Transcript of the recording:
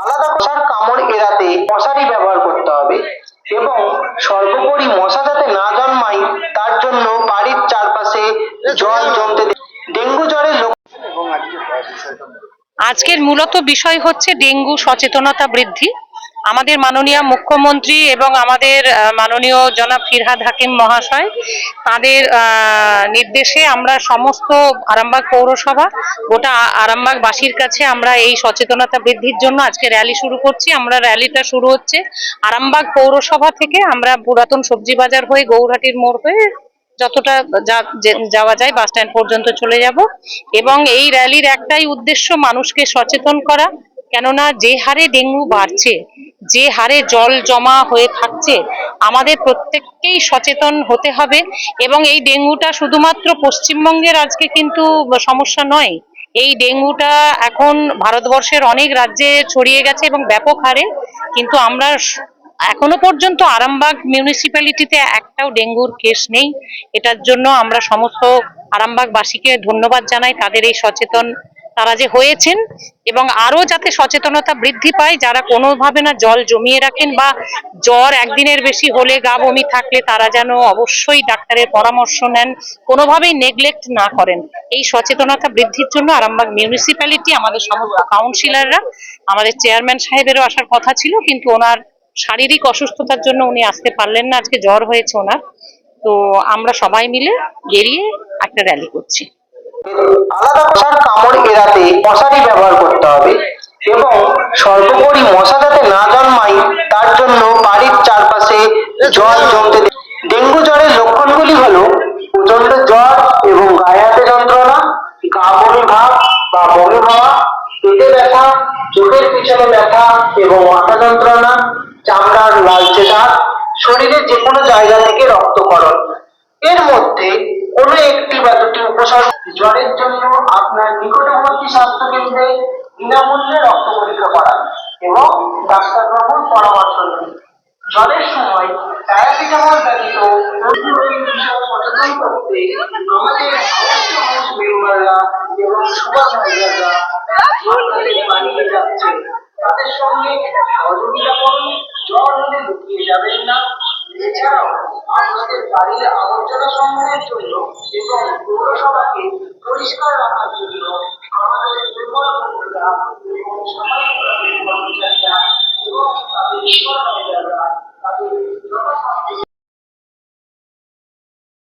আলাদা মশার কামড় এড়াতে মশারি ব্যবহার করতে হবে এবং সর্বোপরি মশা যাতে না জন্মায় তার জন্য বাড়ির চারপাশে জল জমতে ডেঙ্গু জ্বরের আজকের মূলত বিষয় হচ্ছে ডেঙ্গু সচেতনতা বৃদ্ধি। আমাদের মাননীয় মুখ্যমন্ত্রী এবং আমাদের মাননীয় জনাব ফিরহাদ হাকিম মহাশয়, তাদের নির্দেশে আমরা সমস্ত আরামবাগ পৌরসভা, গোটা আরামবাগবাসীর কাছে আমরা এই সচেতনতা বৃদ্ধির জন্য আজকে র্যালি শুরু করছি। আমরা র্যালিটা শুরু হচ্ছে আরামবাগ পৌরসভা থেকে। আমরা পুরাতন সবজি বাজার হয়ে গৌরহাটির মোড় হয়ে যতটা যাওয়া যায় বাস স্ট্যান্ড পর্যন্ত চলে যাব। এবং এই র্যালির একটাই উদ্দেশ্য মানুষকে সচেতন করা। কেননা যে হারে ডেঙ্গু বাড়ছে যে হারে জল জমা হয়ে থাকছে, আমাদের প্রত্যেককেই সচেতন হতে হবে এবং এই ডেঙ্গুটা শুধুমাত্র পশ্চিমবঙ্গের আজকে কিন্তু সমস্যা নয়। এই ডেঙ্গুটা এখন ভারতবর্ষের অনেক রাজ্যে ছড়িয়ে গেছে এবং ব্যাপক হারে, কিন্তু আমরা এখনও পর্যন্ত আরামবাগ মিউনিসিপ্যালিটিতে একটাও ডেঙ্গুর কেস নেই। এটার জন্য আমরা সমস্ত আরামবাগবাসীকে ধন্যবাদ জানাই, তাদের এই সচেতন তারা যে হয়েছেন এবং আরও যাতে সচেতনতা বৃদ্ধি পায়, যারা কোনোভাবে না জল জমিয়ে রাখেন বা জ্বর একদিনের বেশি হলে গা বমি থাকলে তারা যেন অবশ্যই ডাক্তারের পরামর্শ নেন, কোনোভাবেই নেগলেক্ট না করেন। এই সচেতনতা বৃদ্ধির জন্য আরামবাগ মিউনিসিপ্যালিটি আমাদের কাউন্সিলররা আমাদের চেয়ারম্যান সাহেবেরও আসার কথা ছিল, কিন্তু ওনার শারীরিক অসুস্থতার জন্য উনি আসতে পারলেন না, আজকে জ্বর হয়েছে ওনার। তো আমরা সবাই মিলে বেরিয়ে একটা র্যালি করছি। আলাদা মশার কামড় এড়াতে মশারি ব্যবহার করতে হবে এবং সর্বোপরি মশা যাতে না জন্মায়, তার জন্য বাড়ির চারপাশে জল জমতে ডেঙ্গু জ্বরের লক্ষণগুলি হলো প্রচণ্ড জ্বর এবং গায়ে হাতে যন্ত্রণা গা বমি ভাব বা বমি হওয়া, পেটে ব্যথা, চোখের পিছনে ব্যথা এবং মাথা যন্ত্রণা, চামড়ার লালচে দাগ, শরীরের যে কোনো জায়গা থেকে রক্তকরণ এর মধ্যে কোনো একটি বা দুটি উপসর্গ জ্বরের জন্য আপনার নিকটবর্তী স্বাস্থ্য কেন্দ্রে বিনামূল্যে রক্ত পরীক্ষা করান এবং ডাক্তারবাবুর পরামর্শ নিন। জ্বরের সময় প্যারাসিটামল ব্যতীত সচেতন করতে আমাদের হাউস মেম্বাররা এবং সুপারভাইজাররা বানিয়ে যাচ্ছে। তাদের সঙ্গে আমাদের আবর্জনা সংগ্রহের জন্য এবং পৌরসভাকে পরিষ্কার রাখার জন্য আমাদের